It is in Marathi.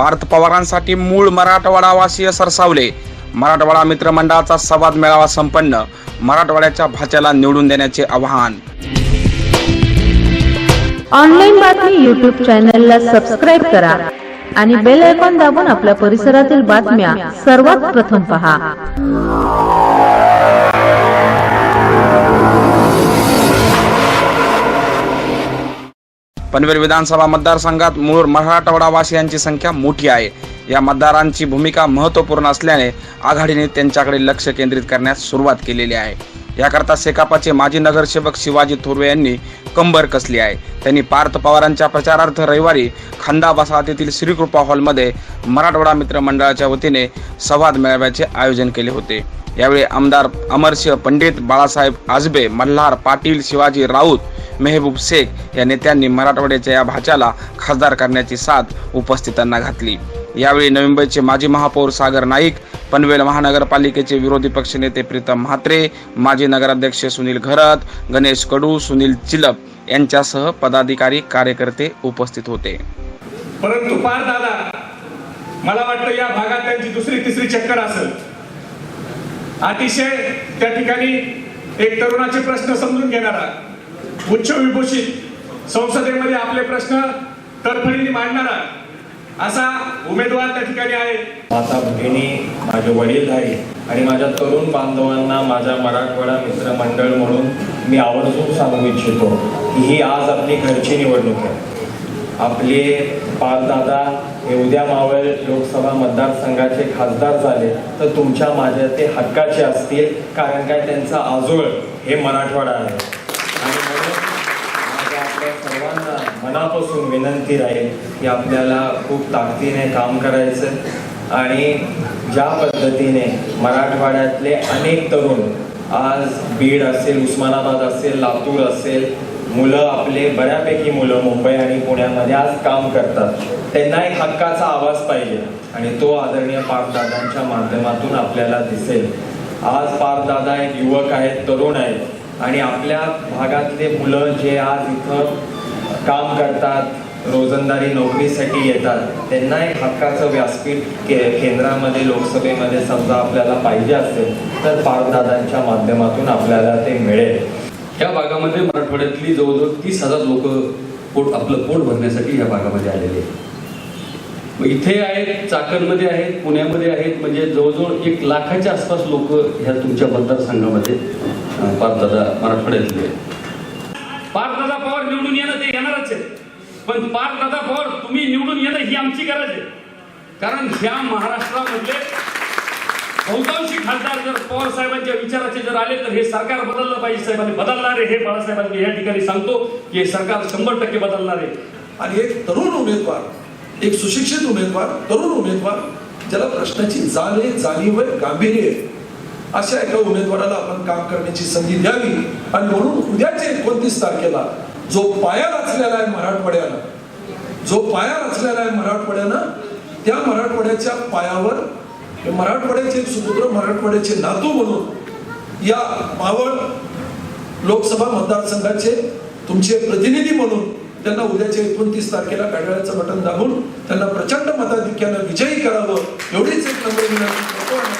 पार्थ पवारांसाठी मूळ मराठवाडावासीय सरसावले मराठवाडा मित्र मंडळाचा संवाद मेळावा संपन्न. मराठवाड्याच्या भाच्याला निवडून देण्याचे आवाहन. ऑनलाईन बातमी युट्यूब चॅनलला सबस्क्राईब करा आणि बेल आयकॉन दाबून आपल्या परिसरातील बातम्या सर्वात प्रथम पहा. पनवेल विधानसभा मतदारसंघात मूळ मराठवाडावासियांची संख्या मोठी आहे. या मतदारांची भूमिका महत्त्वपूर्ण असल्याने आघाडीने त्यांच्याकडे लक्ष केंद्रित करण्यास सुरुवात केलेली आहे. याकरता सेकापाचे माजी नगरसेवक शिवाजी थोरवे यांनी कंबर कसली आहे. त्यांनी पार्थ पवारांच्या प्रचारार्थ रविवारी खांदा वसाहतीतील श्रीकृपा हॉलमध्ये मराठवाडा मित्र मंडळाच्या वतीने संवाद मेळाव्याचे आयोजन केले होते. यावेळी आमदार अमरसिंह पंडित बाळासाहेब आजबे मल्हार पाटील शिवाजी राऊत मेहबूब शेख या नेत्यांनी मराठवाड्याच्या या भाच्याला खासदार करण्याची साथ उपस्थितांना घातली. यावेळी नवी मुंबईचे माजी महापौर सागर नाईक पनवेल महानगरपालिकेचे विरोधी पक्षनेते प्रीतम म्हात्रे माजी नगराध्यक्ष सुनील घरत गणेश कडू सुनील चिलप यांच्यासह पदाधिकारी कार्यकर्ते उपस्थित होते. परंतु पार दादा मला वाटतं या भागात त्यांची दुसरी तिसरी चक्कर असेल. अतिशय त्या ठिकाणी एक तरुणाचे प्रश्न समजून घेणारा उच्च विभूषित संसदेमध्ये आपले प्रश्न तडफडीने मांडणारा असा उमेदवार त्या ठिकाणी आहे. माता भगिनी माझे वडील आहे आणि माझ्या तरुण बांधवांना माझ्या मराठवाडा मित्र मंडळ म्हणून मी आवर्जून सांगू इच्छितो की ही आज आपली घरची निवडणूक आहे. आपले पालदादा हे उद्या मावळ लोकसभा मतदारसंघाचे खासदार झाले तर तुमच्या माझ्या ते हक्काचे असतील कारण काय त्यांचा आजोळ हे मराठवाडा आहे. आपल्या सर्वांना मनापासून विनंती राहील की आपल्याला खूप ताकदीने काम करायचं आणि ज्या पद्धतीने मराठवाड्यातले अनेक तरुण आज बीड असेल उस्मानाबाद असेल लातूर असेल मुलं आपले बऱ्यापैकी मुलं मुंबई आणि पुण्यामध्ये आज काम करतात. त्यांना एक हक्काचा आवाज पाहिजे आणि तो आदरणीय पारदादांच्या माध्यमातून आपल्याला दिसेल. आज पारदादा एक युवक आहेत तरुण आहेत. आणि आपल्या भागातले मुलं जे आज इथं काम करतात रोजंदारी नोकरीसाठी येतात त्यांना एक हक्काचं व्यासपीठ के केंद्रामध्ये लोकसभेमध्ये समजा आपल्याला पाहिजे असेल तर पारदादांच्या माध्यमातून आपल्याला ते मिळेल. या भागामध्ये मराठवाड्यातली जवळजवळ तीस हजार लोक पोट आपलं पोट भरण्यासाठी या भागामध्ये आलेले मग इथे आहेत चाकणमध्ये आहेत पुण्यामध्ये आहेत म्हणजे जवळजवळ एक लाखाच्या आसपास लोक ह्या तुमच्या मतदारसंघामध्ये पारदादा मराठवाड्यातले आहेत पारदादा पवार निवडून येणं ते येणारच आहे. पण पारदादा पवार तुम्ही निवडून येणं ही आमची गरज आहे. कारण ह्या महाराष्ट्रामधले बहुतांशी खासदार जर पवार साहेबांच्या विचाराचे जर आले तर हे सरकार बदललं पाहिजे साहेबांनी बदलणार आहे हे बाळासाहेबांनी या ठिकाणी सांगतो की हे सरकार शंभर टक्के बदलणार आहे. आणि एक तरुण उमेदवार एक सुशिक्षित उमेदवार तरुण उमेदवार ज्याला प्रश्नाची जाण आहे जाणीव आहे गांभीर्य आहे. अशा एका उमेदवाराला आपण काम करण्याची संधी द्यावी. आणि म्हणून उद्याच्या एकोणतीस तारखेला जो पाया रचलेला आहे मराठवाड्यानं जो पाया रचलेला आहे मराठवाड्यानं त्या मराठवाड्याच्या पायावर मराठवाड्याचे सुपुत्र मराठवाड्याचे नातू म्हणून या मावळ लोकसभा मतदारसंघाचे तुमचे प्रतिनिधी म्हणून त्यांना उद्याच्या एकोणतीस तारखेला घड्याळाचं बटन दाबून त्यांना प्रचंड मताधिक्यानं विजयी करावं एवढीच एक नंबर विनंती